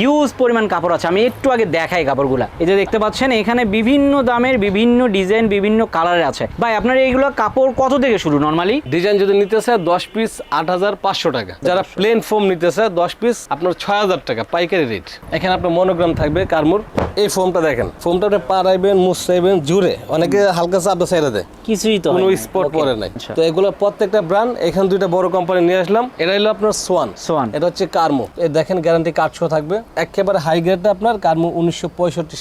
Huge পরিমাণ কাপড় আছে। আমি একটু আগে দেখাই কাপড়গুলা। এই যে দেখতে পাচ্ছেন এখানে বিভিন্ন দামের বিভিন্ন ডিজাইন বিভিন্ন কালারের আছে। ভাই আপনার এইগুলো কাপড় কত থেকে শুরু নর্মালি ডিজাইন যদি নিতে চায় দশ পিস আট হাজার পাঁচশো টাকা। যারা প্লেন ফোম নিতে চায় দশ পিস আপনার ছয় হাজার টাকা পাইকারি রেট এখানে আপনার মনোগ্রাম থাকবে কারমুর। এই ফোমটা দেখেন ফোমটা আপনি পাড়াইবেন মুছাইবেন জুড়ে। অনেকে হালকা চাপে ছেড়ে দেয়। কিছুই তো কোনো স্পট পরে নাই। আচ্ছা। তো এগুলো প্রত্যেকটা ব্র্যান্ড এখানে দুইটা বড় কোম্পানি নিয়ে আসলাম। এটা হলো আপনার সোয়ান সোয়ান। এটা হচ্ছে কার্মো। এই দেখেন গ্যারান্টি কার্ড শো থাকবে। একেবারে হাই গ্রেড আপনার কারমু উনিশশো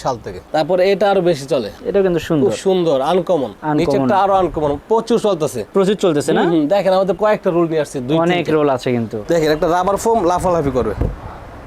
সাল থেকে। তারপর এটা আরও বেশি চলে। এটা কিন্তু সুন্দর। সুন্দর আনকমন নিচে নিচেরটা আরও আনকমন প্রচুর চলতেছে। প্রচুর চলতেছে না? দেখেন আমাদের কয়েকটা রোল নিয়ে আসছে দুই অনেক। রোল আছে কিন্তু। দেখেন একটা রাবার ফোম লাফালাফি করবে।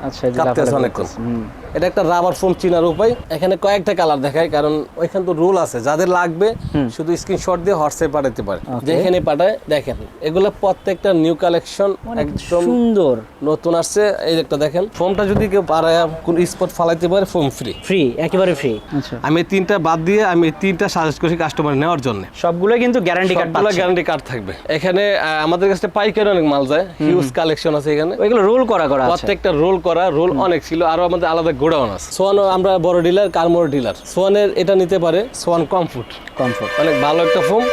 আচ্ছা এই যে কাঁপতে আছে লাফালাফি অনেকক্ষণ। এটা একটা রাবার ফোম চিনার উপায়। এখানে কয়েকটা কালার দেখায় কারণ ওইখানে তো রুল আছে যাদের লাগবে শুধু স্ক্রিনশট দিয়ে হোয়াটসঅ্যাপ পাঠাতে পারে। যেখানে পাঠায় দেখেন এগুলো প্রত্যেকটা নিউ কালেকশন একদম সুন্দর। নতুন আসছে। এই একটা দেখেন ফোমটা যদি কেউ পারায় কোন স্পট ফালাইতে পারে ফোম ফ্রি ফ্রি একেবারে ফ্রি আচ্ছা। আমি তিনটা বাদ দিয়ে আমি তিনটা সাজেস্ট করি কাস্টমার নেওয়ার জন্য। সবগুলো কিন্তু গ্যারান্টি কার্ড সবগুলো গ্যারান্টি কার্ড থাকবে। এখানে আমাদের কাছে পাইকারি অনেক মাল যায় হিউজ কালেকশন আছে এখানে। ওইগুলো রোল করা করা আছে। প্রত্যেকটা রোল করা রোল অনেক ছিল আরও আমাদের আলাদা গোডাউন আছে। সোয়ান আমরা বড় ডিলার কারমোর ডিলার? সোয়ানের এটা নিতে পারে সোয়ান কমফুট কমফোর্ট। অনেক ভালো একটা ফোম।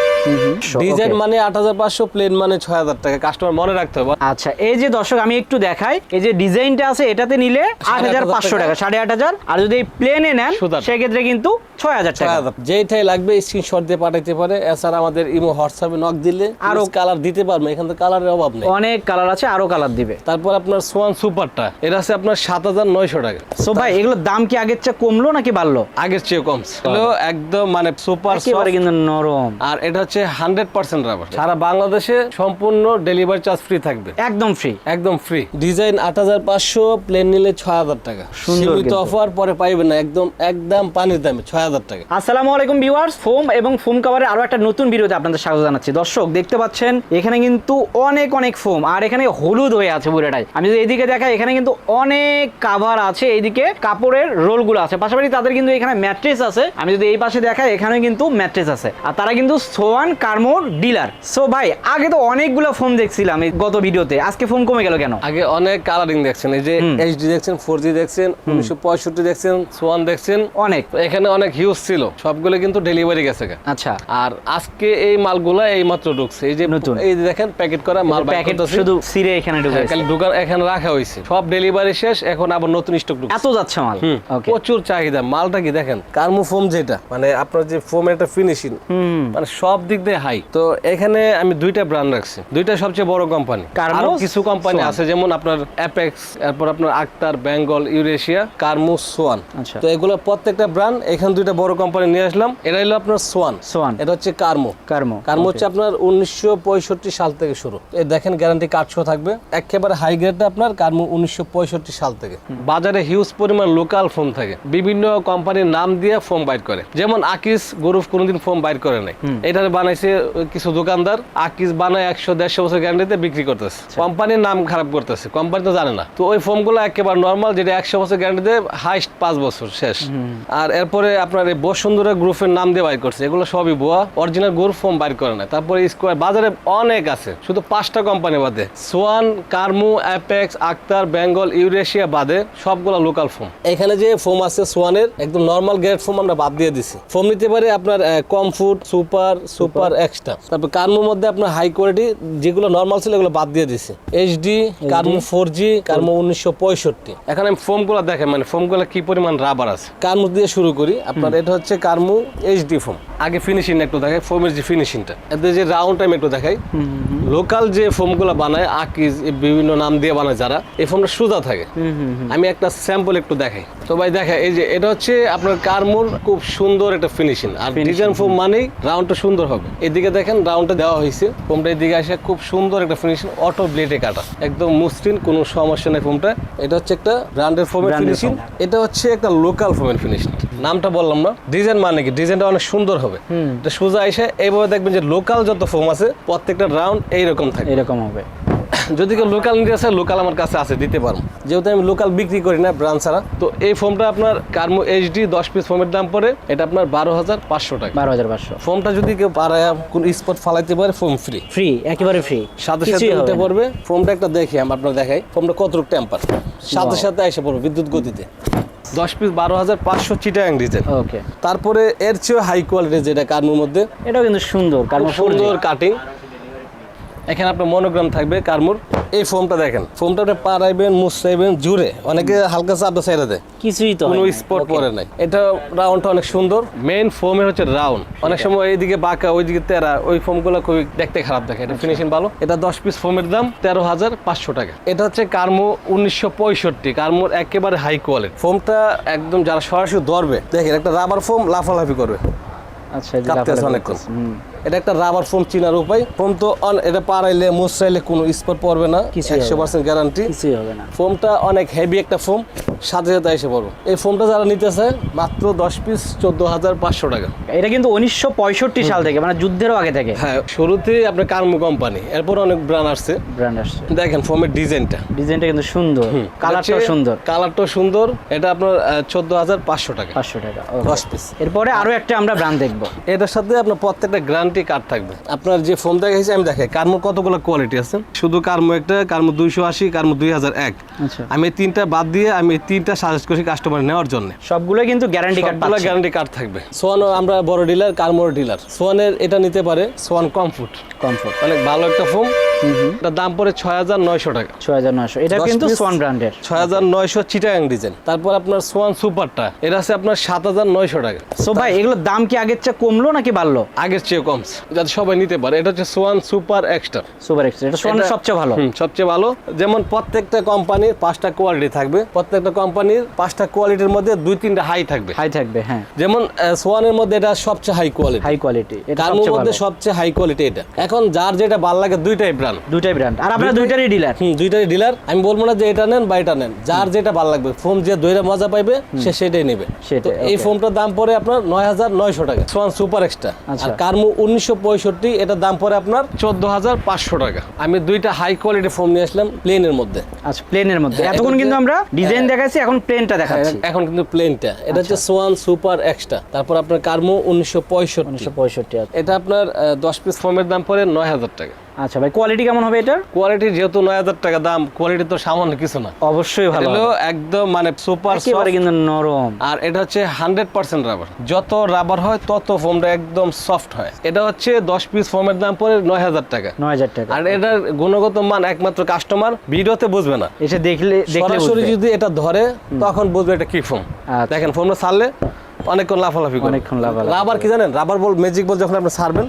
ডিজাইন মানে আট হাজার পাঁচশো প্লেন মানে ছয় হাজার টাকা। কাস্টমার মনে রাখতে হবে। আচ্ছা এই যে দর্শক আমি একটু দেখাই। এই যে ডিজাইনটা আছে এটাতে নিলে আট হাজার পাঁচশো টাকা। সাড়ে আট হাজার। আর যদি প্লেনে নেন সেক্ষেত্রে কিন্তু ছয় হাজার ছয় টাকা। যেইটাই লাগবে স্ক্রিনশট দিয়ে পাঠাইতে পারে। এছাড়া আমাদের ইমো হোয়াটসঅ্যাপে নক দিলে আরও কালার দিতে পারবে। এখান থেকে কালারের অভাব নেই। অনেক কালার আছে আরও কালার দিবে। তারপর আপনার সোয়ান সুপারটা। এটা আছে আপনার সাত হাজার নয়শো টাকা। ভাই এগুলোর দাম কি আগের চেয়ে কমলো নাকি বাড়লো? আগের চেয়ে কম। হলো একদম মানে সুপার একেবারে কিন্তু নরম। আর এটা হচ্ছে হান্ড্রেড পার্সেন্ট রাবার সারা বাংলাদেশে সম্পূর্ণ ডেলিভারি চার্জ ফ্রি থাকবে। একদম ফ্রি একদম ফ্রি ডিজাইন আট হাজার পাঁচশো প্লেন নিলে ছয় হাজার টাকা। সুন্দর সীমিত অফার পরে পাইবেন না। একদম একদম পানির দামে ছয় হাজার টাকা। আসসালামু আলাইকুম ভিউয়ার্স ফোম এবং ফোম কাভারের আরও একটা নতুন ভিডিওতে আপনাদের স্বাগত জানাচ্ছি। দর্শক দেখতে পাচ্ছেন এখানে কিন্তু অনেক অনেক ফোম আর এখানে হলুদ হয়ে আছে পুরোটাই আমি যদি এদিকে দেখাই এখানে কিন্তু অনেক কাভার আছে। এইদিকে কাপড়ের রোলগুলো আছে। পাশাপাশি তাদের কিন্তু এখানে ম্যাট্রেস আছে। আমি যদি এই পাশে দেখাই এখানে কিন্তু ম্যাট্রেস আছে। আর তারা কিন্তু সোয়ান কার্মোর ডিলার। সো ভাই আগে তো অনেকগুলো ফোম দেখছিলাম এই গত ভিডিওতে। আজকে ফোম কমে গেল কেন? আগে অনেক কালারিং দেখছেন। এই যে এইচডি দেখছেন ফোর জি দেখছেন উনিশশো পঁয়ষট্টি দেখছেন সোয়ান দেখছেন। অনেক। এখানে অনেক হিউজ ছিল। সবগুলো কিন্তু ডেলিভারি গেছে আচ্ছা। আর আজকে এই মালগুলা এই মাত্র ঢুকছে। এই যে নতুন। এই যে দেখেন প্যাকেট করা মাল প্যাকেট। শুধু সিরে এখানে ঢুকে হ্যাঁ, এখানে রাখা হয়েছে। সব ডেলিভারি শেষ এখন আবার নতুন স্টক ঢুকছে। এত যাচ্ছে মাল। প্রচুর চাহিদা মালটা কি দেখেন? কার্মো ফোম যেটা মানে আপনার যে ফোমের একটা ফিনিশিং মানে সব দিক দিয়ে হাই তো এখানে আমি দুইটা ব্র্যান্ড রাখছি। দুইটা সবচেয়ে বড় কোম্পানি আরও কিছু কোম্পানি আছে যেমন আপনার অ্যাপেক্স এরপর আপনার আক্তার বেঙ্গল ইউরেশিয়া কার্মো সোয়ান। আচ্ছা। তো এগুলো প্রত্যেকটা ব্র্যান্ড এখানে দুইটা বড় কোম্পানি নিয়ে আসলাম। এটা হলো আপনার সোয়ান। সোয়ান। এটা হচ্ছে কার্মো। কার্মো কার্মো হচ্ছে আপনার উনিশশো পঁয়ষট্টি সাল থেকে শুরু। এই দেখেন গ্যারান্টি কার্ড থাকবে। একেবারে হাই গ্রেডটা আপনার কার্মো উনিশশো পঁয়ষট্টি সাল থেকে। বাজারে হিউজ পরিমাণ লোকাল ফোম থাকে। বিভিন্ন কোম্পানির নাম দিয়ে ফোম বাইর করে। যেমন আকিস গরুফ কোনোদিন ফোম বাইর করে নাই। এটা বানাইছে কিছু দোকানদার আকিস বানায় একশো দেড়শো বছর গ্যারান্টিতে বিক্রি করতেছে। কোম্পানির নাম খারাপ করতেছে কোম্পানি তো জানে না। তো ওই ফোমগুলো একেবারে নর্মাল যেটা একশো বছর গ্যারান্টিতে হাইস্ট পাঁচ বছর শেষ। আর এরপরে আপনার এই বসুন্ধরা গ্রুপের নাম দিয়ে বাইর করছে। এগুলো সবই বোয়া অরিজিনাল গ্রুপ ফোম বাইর করে না তারপরে স্কোয়ার বাজারে অনেক আছে। শুধু পাঁচটা কোম্পানি বাদে। সোয়ান কার্মু অ্যাপেক্স আক্তার বেঙ্গল ইউরেশিয়া বাদে সবগুলো লোকাল ফোম এখানে যে ফোম আছে সোয়ানের একদম নর্মাল গ্রেড ফোম আমরা বাদ দিয়ে দিছি। ফোম নিতে পারে আপনার কমফুট সুপার সুপার এক্সট্রা তারপর কার্মুর মধ্যে আপনার হাই কোয়ালিটি যেগুলো নর্মাল ছিল এগুলো বাদ দিয়ে দিছি। এইচডি কার্মু ফোর জি কার্মু উনিশশো পঁয়ষট্টি। এখন আমি ফোমগুলো দেখেন মানে ফোমগুলো কি পরিমাণ রাবার আছে? কার্মু দিয়ে শুরু করি। আপনার এটা হচ্ছে কার্মু এইচডি ফোম আগে ফিনিশিং একটু দেখাই ফোমের যে ফিনিশিংটা এদের যে রাউন্ড টাইম একটু দেখাই। লোকাল যে ফোমগুলো বানায় আকিজ বিভিন্ন নাম দিয়ে বানায় যারা এই ফোমটা সোজা থাকে। আমি একটা স্যাম্পল একটু দেখাই। তো ভাই দেখা এই যে এটা হচ্ছে আপনার কার্মুর খুব সুন্দর একটা ফিনিশিং আর ডিজাইন ফোম মানেই রাউন্ডটা সুন্দর হবে। এদিকে দেখেন রাউন্ডটা দেওয়া হয়েছে। ফোমটা এদিকে আসে খুব সুন্দর একটা ফিনিশিং অটো ব্লেডে কাটা। একদম মসৃণ কোনো সমস্যা নেই ফোমটা এটা হচ্ছে একটা ব্র্যান্ডের ফোমের ফিনিশিং এটা হচ্ছে একটা লোকাল ফোমের ফিনিশিং নামটা বললাম না। ডিজাইন মানে কি? ডিজাইনটা অনেক সুন্দর হবে। এটা সোজা এসে এইভাবে দেখবেন যে লোকাল যত ফোম আছে প্রত্যেকটা রাউন্ড এইরকম থাকে। এরকম হবে। যদি কেউ লোকাল নিতে আসে লোকাল আমার কাছে আছে দিতে পারব। যেহেতু আমি লোকাল বিক্রি করি না ব্রাঞ্চ ছাড়া তো এই ফোমটা আপনার কার্মো এইচডি দশ পিস ফোমের দাম পড়ে এটা আপনার বারো হাজার পাঁচশো টাকা। বারো হাজার পাঁচশো। ফোমটা যদি কেউ পারায় কোন স্পট ফালাইতে পারে ফোম ফ্রি ফ্রি একেবারে ফ্রি সাথে সাথে উঠে পড়বে। ফোমটা একটা দেখি আমি আপনার দেখাই। ফোমটা কতটুকু টেম্পার সাথে সাথে এসে পড়বে বিদ্যুৎ গতিতে। দশ পিস বারো হাজার পাঁচশো চিটাং ডিজাইন ওকে তারপরে এর চেয়েও হাই কোয়ালিটি যেটা কার্মোর মধ্যে এটাও কিন্তু সুন্দর খুব সুন্দর কাটিং এখানে আপনার মনোগ্রাম থাকবে কার্মুর এই ফোমটা দেখেন। ফোমটা আপনি পারাইবেন মুছাইবেন জুড়ে। অনেকে হালকা চাপটা ছেড়ে দেয়। কিছুই তো কোনো স্পট পরে নাই। এটা রাউন্ডটা অনেক সুন্দর। মেইন ফোমের হচ্ছে রাউন্ড অনেক সময় এইদিকে বাঁকা ওইদিকে তেরা। ওই ফোমগুলো খুবই দেখতে খারাপ দেখে। এটা ফিনিশিং ভালো। এটা দশ পিস ফোমের দাম তেরো হাজার পাঁচশো টাকা। এটা হচ্ছে কার্মো উনিশশো পঁয়ষট্টি। কার্মোর একেবারে হাই কোয়ালিটি ফোমটা একদম যারা সরাসরি ধরবে দেখেন একটা রাবার ফোম লাফালাফি করবে। আচ্ছা কাঁপতে অনেকক্ষণ। এটা একটা রাবার ফোম চিনার উপায়। ফোম তো অন- এটা পারাইলে মুছাইলে কোনো স্পট পড়বে না একশো পার্সেন্ট গ্যারান্টি কিছুই হবে না। ফোমটা অনেক হেভি একটা ফোম সাথে সাথে এসে পড়ব। এই ফোমটা যারা নিতে চায় মাত্র দশ পিস চোদ্দ হাজার পাঁচশো টাকা। এটা কিন্তু উনিশশো পঁয়ষট্টি সাল থেকে মানে যুদ্ধেরও আগে থেকে। হ্যাঁ শুরুতে আপনার কার্মো কোম্পানি এরপর অনেক ব্র্যান্ড আসছে। ব্র্যান্ড আসছে। দেখেন ফোমের ডিজাইনটা ডিজাইনটা কিন্তু সুন্দর কালারটাও সুন্দর। কালারটাও সুন্দর এটা আপনার চোদ্দ হাজার পাঁচশো টাকা। পাঁচশো টাকা দশ পিস এরপরে আরও একটা আমরা ব্র্যান্ড দেখব। এটার সাথে আপনার প্রত্যেকটা গ্যারান্টি কার্ড থাকবে। আপনার যে ফোন দেখাইছে আমি দেখাই। কার্মো কতগুলো কোয়ালিটি আছে? শুধু কার্মো একটা কার্মো দুইশো আশি কার্মো দুই হাজার এক। আচ্ছা। আমি তিনটা বাদ দিয়ে আমি তিনটা সাজেস্ট করি কাস্টমার নেওয়ার জন্য। সবগুলো কিন্তু গ্যারান্টি কার্ড সবগুলো গ্যারান্টি কার্ড থাকবে। সোয়ান আমরা বড় ডিলার কার্মোর ডিলার সোয়ানের এটা নিতে পারে সোয়ান কমফুট কমফোর্ট অনেক ভালো একটা ফোন দাম পড়ে ছয় হাজার নয়শো টাকা। ছয় হাজার নয়শো। এটা কিন্তু সোয়ান ব্র্যান্ডের ছয় হাজার নয়শো চিটাগাং ডিজাইন তারপর আপনার সোয়ান সুপারটা এটা আছে আপনার সাত হাজার নয়শো টাকা। সো ভাই এগুলোর দাম কি আগের চেয়ে কমলো নাকি বাড়লো? আগের চেয়ে কমছে যাতে সবাই নিতে পারে। এটা হচ্ছে Swan super extra super extra এটা সোয়ানের এটা- সবচেয়ে ভালো। সবচেয়ে ভালো। যেমন প্রত্যেকটা কোম্পানির পাঁচটা কোয়ালিটি থাকবে। প্রত্যেকটা কোম্পানির পাঁচটা কোয়ালিটির মধ্যে দুই তিনটা হাই থাকবে। হাই থাকবে হ্যাঁ। যেমন সোয়ানের মধ্যে এটা সবচেয়ে হাই কোয়ালিটি হাই কোয়ালিটি সবচেয়ে মধ্যে সবচেয়ে হাই কোয়ালিটি এটা। এখন যার যেটা ভালো লাগে দুইটাই ব্র্যান্ড দুইটাই ব্র্যান্ড আর আপনারা দুইটারই ডিলার হুম দুইটাই ডিলার আমি বলব না যে এটা নেন বা এটা নেন। যার যেটা ভালো লাগবে। ফোন যে দইরা মজা পাইবে সে সেটাই নেবে। এই. ফোনটার দাম পড়ে আপনার নয় হাজার নয়শো টাকা। Swan super extra. আর কার্মু উনিশশো পঁয়ষট্টি এটার দাম পরে আপনার চোদ্দ হাজার পাঁচশো টাকা। আমি দুইটা হাই কোয়ালিটি ফোন নিয়ে আসলাম প্লেনের মধ্যে। আচ্ছা প্লেনের মধ্যে। হ্যাঁ, এতক্ষণ কিন্তু আমরা ডিজাইন দেখাচ্ছি এখন প্লেনটা দেখাচ্ছি। এখন কিন্তু প্লেনটা এটা হচ্ছে আচ্ছা। সোয়ান সুপার এক্সট্রা তারপর আপনার কার্মো উনিশশো পঁয়ষট্টি। উনিশশো পঁয়ষট্টি এটা আপনার দশ পিস ফোমের দাম পরে নয় হাজার টাকা। আচ্ছা ভাই কোয়ালিটি কেমন হবে এটার? কোয়ালিটি যেহেতু নয় হাজার টাকা দাম কোয়ালিটি তো সামান্য কিছু না। অবশ্যই ভালো হলো একদম মানে সুপার একেবারে কিন্তু নরম। আর এটা হচ্ছে হান্ড্রেড পার্সেন্ট রাবার যত রাবার হয় তত ফোমটা একদম সফট হয়। এটা হচ্ছে দশ পিস ফোমের দাম পড়ে নয় হাজার টাকা। নয় হাজার টাকা। আর এটার গুণগত মান একমাত্র কাস্টমার ভিডিওতে বুঝবে না। এসে দেখলে সরাসরি যদি এটা ধরে তখন বুঝবে এটা কি ফোম আচ্ছা। দেখেন ফোমটা ছাড়লে অনেকক্ষণ লাফালাফি অনেকক্ষণ লাফালাফি রাবার কি জানেন? রাবার বল ম্যাজিক বল যখন আপনি ছাড়বেন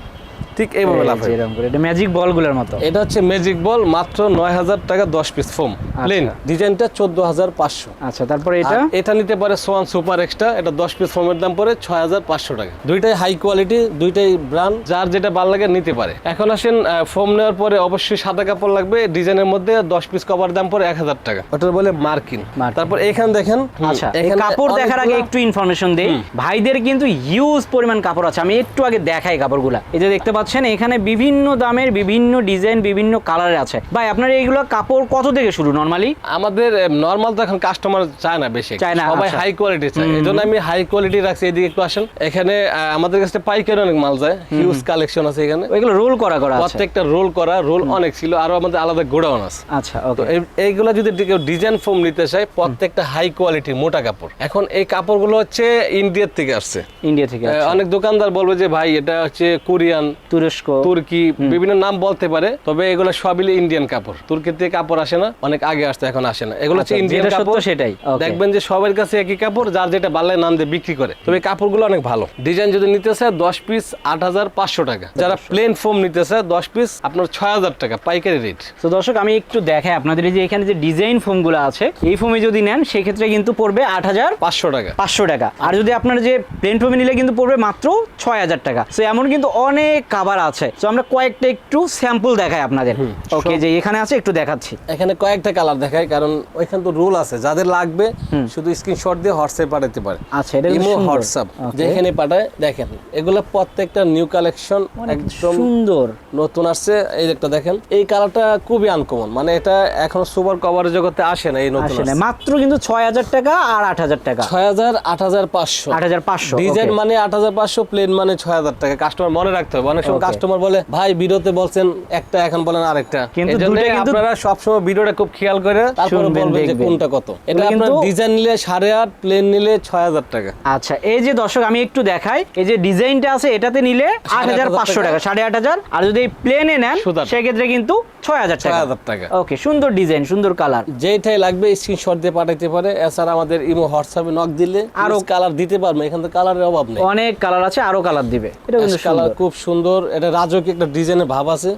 ঠিক এইভাবে এই যে লাফাবে এরকম করে। এটা ম্যাজিক বলগুলোর মতো। এটা হচ্ছে ম্যাজিক বল মাত্র নয় হাজার টাকা দশ পিস ফোম প্লেন ডিজাইনটা চোদ্দ হাজার পাঁচশো। আচ্ছা তারপরে এটা? এটা নিতে পারে সোয়ান সুপার এক্সট্রা এটা দশ পিস ফোমের দাম পড়ে ছয় হাজার পাঁচশো টাকা। দুইটাই হাই কোয়ালিটি দুইটাই ব্র্যান্ড যার যেটা ভালো লাগে নিতে পারে। এখন আসেন ফোম নেওয়ার পরে অবশ্যই সাদা কাপড় লাগবে ডিজাইনের মধ্যে দশ পিস কভার দাম পড়ে এক হাজার টাকা। ওটা বলে মার্কিন মার্কিন। তারপর এখানে দেখেন আচ্ছা এই কাপড় দেখার আগে একটু ইনফরমেশন দেই। ভাইদের কিন্তু হিউজ পরিমাণ কাপড় আছে। আমি একটু আগে দেখাই কাপড়গুলা। এই যে দেখতে পাচ্ছেন এখানে বিভিন্ন দামের বিভিন্ন ডিজাইন বিভিন্ন কালারের আছে। ভাই আপনার এইগুলো কাপড় কত থেকে শুরু নর্মালি? আমাদের নর্মাল তো এখন কাস্টমার চায় না বেশি। চায় না, সবাই আচ্ছা। হাই কোয়ালিটি চায়। এই জন্য আমি হাই কোয়ালিটি রাখছি এদিকে একটু আসেন। এখানে আমাদের কাছে পাইকারি অনেক মাল যায়। হিউজ কালেকশন আছে এখানে। ওইগুলো রোল করা করা আছে। প্রত্যেকটা রোল করা রোল অনেক ছিল আরও আমাদের আলাদা গোডাউন আছে। আচ্ছা তো ওকে এইগুলো যদি কেউ ডিজাইন ফোম নিতে চায় প্রত্যেকটা হাই কোয়ালিটি মোটা কাপড়। এখন এই কাপড়গুলো হচ্ছে ইন্ডিয়ার থেকে আসছে। ইন্ডিয়া থেকে অনেক দোকানদার বলবে যে ভাই এটা হচ্ছে কোরিয়ান তুরস্ক। তুর্কি বিভিন্ন নাম বলতে পারে তবে এগুলো সবই ইন্ডিয়ান কাপড়। তুর্কি থেকে কাপড় আসে না অনেক আগে আসতো এখন আসে না। এগুলো হচ্ছে আচ্ছা, ইন্ডিয়ান কাপড়। সেটাই, দেখবেন যে সবার কাছে একই কাপড় যার যেটা বাল্লায় নাম দিয়ে বিক্রি করে। তবে কাপড়গুলো অনেক ভালো। ডিজাইন যদি নিতে চায় দশ পিস আট হাজার পাঁচশো টাকা। যারা প্লেন ফোম নিতে চায় দশ পিস আপনার ছয় হাজার টাকা পাইকারি রেট তো দর্শক আমি একটু দেখাই আপনাদের যে এখানে যে ডিজাইন ফোমগুলো আছে এই ফোমে যদি নেন সেক্ষেত্রে কিন্তু পড়বে আট হাজার পাঁচশো টাকা। পাঁচশো টাকা। আর যদি আপনার যে প্লেন ফোমে নিলে কিন্তু পড়বে মাত্র ছয় হাজার টাকা। তো এমন কিন্তু অনেক কাভার আছে। তো আমরা কয়েকটা একটু স্যাম্পল দেখাই আপনাদের। ওকে যে এখানে আছে একটু দেখাচ্ছি। এখানে কয়েকটা কালার দেখায় কারণ ওইখানে তো রুল আছে। যাদের লাগবে শুধু স্ক্রিনশট দিয়ে হোয়াটসঅ্যাপ পাঠাতে পারে। আচ্ছা এটা ইমো। হোয়াটসঅ্যাপ. যেখানে পাঠায় দেখেন এগুলো প্রত্যেকটা নিউ কালেকশন একদম সুন্দর। নতুন আসছে। এই একটা দেখেন এই কালারটা খুবই আনকমন মানে এটা এখন সুপার কভারের জগতে আসে না এই নতুন আসে মাত্র কিন্তু ছয় হাজার টাকা আর আট হাজার টাকা। ছয় হাজার আট হাজার পাঁচশো। আট হাজার পাঁচশো ডিজাইন মানে আট হাজার পাঁচশো প্লেন মানে ছয় হাজার টাকা। কাস্টমার মনে রাখতে হবে অনেক সময় কাস্টমার বলে ভাই ভিডিওতে বলছেন একটা এখন বলেন আরেকটা। কিন্তু আপনারা সবসময় ভিডিওটা খুব খেয়াল করে তারপরে বলবেন যে কোনটা কত। এটা আপনার ডিজাইন নিলে সাড়ে আট প্লেন নিলে ছয় হাজার টাকা। আচ্ছা এই যে দর্শক আমি একটু দেখাই। এই যে ডিজাইনটা আছে এটাতে নিলে আট হাজার পাঁচশো টাকা সাড়ে আট হাজার। আর যদি প্লেনে নেন সেক্ষেত্রে কিন্তু ছয় হাজার ছয় টাকা। ওকে সুন্দর ডিজাইন সুন্দর কালার যেটাই লাগবে স্ক্রিনশট দিয়ে পাঠাইতে পারে। এছাড়া আমাদের ইমো হোয়াটসঅ্যাপে নক দিলে আরও কালার দিতে পারবে। এখান কালারের অভাব নেই। অনেক কালার আছে আরও কালার দিবে। এটা কিন্তু কালার খুব সুন্দর। এটা রাজকীয় একটা ডিজাইনের ভাব আছে।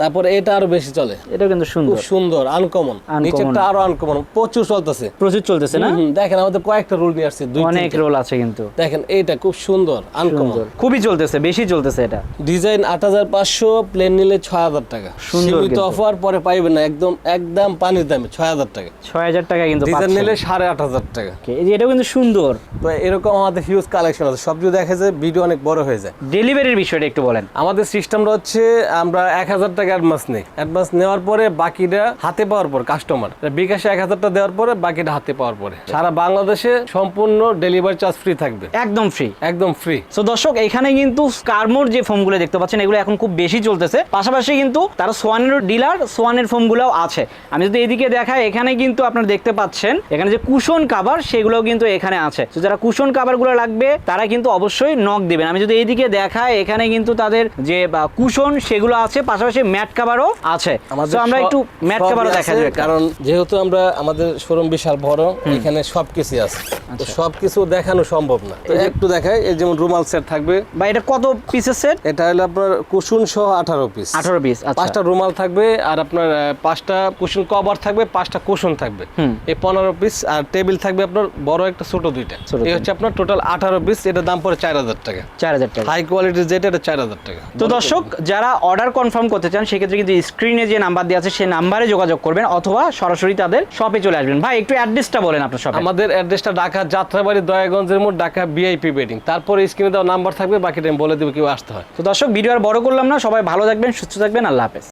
তারপরে এটা আরও বেশি চলে। এটা কিন্তু খুব সুন্দর। সুন্দর আনকমন। নিচেরটা আরও আনকমন প্রচুর চলতেছে। প্রচুর চলতেছে না? দেখেন আমাদের কয়েকটা রোল নিয়ে আসছে দুই অনেক রোল আছে কিন্তু। দেখেন এইটা খুব সুন্দর আনকমন খুবই চলতেছে বেশি চলতেছে এটা। ডিজাইন আট হাজার পাঁচশো প্লেন নিলে ছয় হাজার টাকা। সুন্দর সীমিত। অফার পরে পাইবেন না একদম একদম পানির দামে ছয় হাজার টাকা। ছয় হাজার টাকা কিন্তু ডিজাইন নিলে সাড়ে আট হাজার টাকা। এটাও কিন্তু সুন্দর। তো এরকম আমাদের হিউজ কালেকশন আছে। সব যদি দেখা যায় ভিডিও অনেক বড় হয়ে যায়। ডেলিভারির বিষয়টা একটু বলেন। আমাদের সিস্টেমটা হচ্ছে আমরা এক হাজার টাকা অ্যাডভান্স নেই। অ্যাডভান্স নেওয়ার পরে বাকিটা হাতে পাওয়ার পর কাস্টমার বিকাশে এক হাজার টাকা দেওয়ার পরে বাকিটা হাতে পাওয়ার পরে। সারা বাংলাদেশে সম্পূর্ণ ডেলিভারি চার্জ ফ্রি থাকবে। একদম ফ্রি একদম ফ্রি সো দর্শক এখানে কিন্তু স্কারমোর যে ফোমগুলো দেখতে পাচ্ছেন এগুলো এখন খুব বেশি চলতেছে। পাশাপাশি কিন্তু তারা সোয়ানের ডিলার সোয়ানের ফোমগুলোও আছে। আমি যদি এদিকে দেখাই এখানে কিন্তু আপনারা দেখতে পাচ্ছেন এখানে যে কুশন কাভার সেগুলোও কিন্তু এখানে আছে। তো যারা কুশন কাভারগুলো লাগবে তারা কিন্তু অবশ্যই নক দেবেন। আমি যদি এইদিকে দেখাই এখানে কিন্তু তাদের যে বা, কুশন সেগুলো আছে পাশাপাশি ম্যাট কাভারও আছে। তো আমরা একটু ম্যাট কাভারও দেখা যাবে কারণ যেহেতু আমরা আমাদের শোরুম বিশাল বড় এখানে সবকিছু আছে। তো সবকিছু দেখানো সম্ভব না। তো একটু দেখাই এই যেমন রুমাল সেট থাকবে। বা এটা কত পিসের সেট এটা হলো আপনার কুসুন সহ আঠারো পিস আঠারো পিস আচ্ছা। পাঁচটা রুমাল থাকবে আর আপনার পাঁচটা কুশন কভার থাকবে পাঁচটা কুশন থাকবে। এই পনেরো পিস আর টেবিল থাকবে আপনার বড় একটা ছোট দুইটা। এই হচ্ছে আপনার টোটাল আঠারো পিস এটার দাম পড়ে চার হাজার টাকা। চার হাজার টাকা। হাই কোয়ালিটির যেটা এটা চার হাজার টাকা। তো দর্শক যারা অর্ডার কনফার্ম করতে চান সেক্ষেত্রে কিন্তু স্ক্রিনে যে নাম্বার দেওয়া আছে সেই নাম্বারে যোগাযোগ করবেন অথবা সরাসরি তাদের শপে চলে আসবেন। ভাই একটু অ্যাড্রেসটা বলেন আপনার শপে আমাদের অ্যাড্রেসটা ঢাকা যাত্রাবাড়ি দয়াগঞ্জের মোড় ঢাকা বিআইপি বেডিং তারপরে স্ক্রিনে দেওয়া নাম্বার থাকবে বাকিটা আমি বলে দেবো কেউ আসতে হয়। তো দর্শক ভিডিও আর বড় করলাম না। সবাই ভালো থাকবেন সুস্থ থাকবেন আল্লাহ হাফেজ।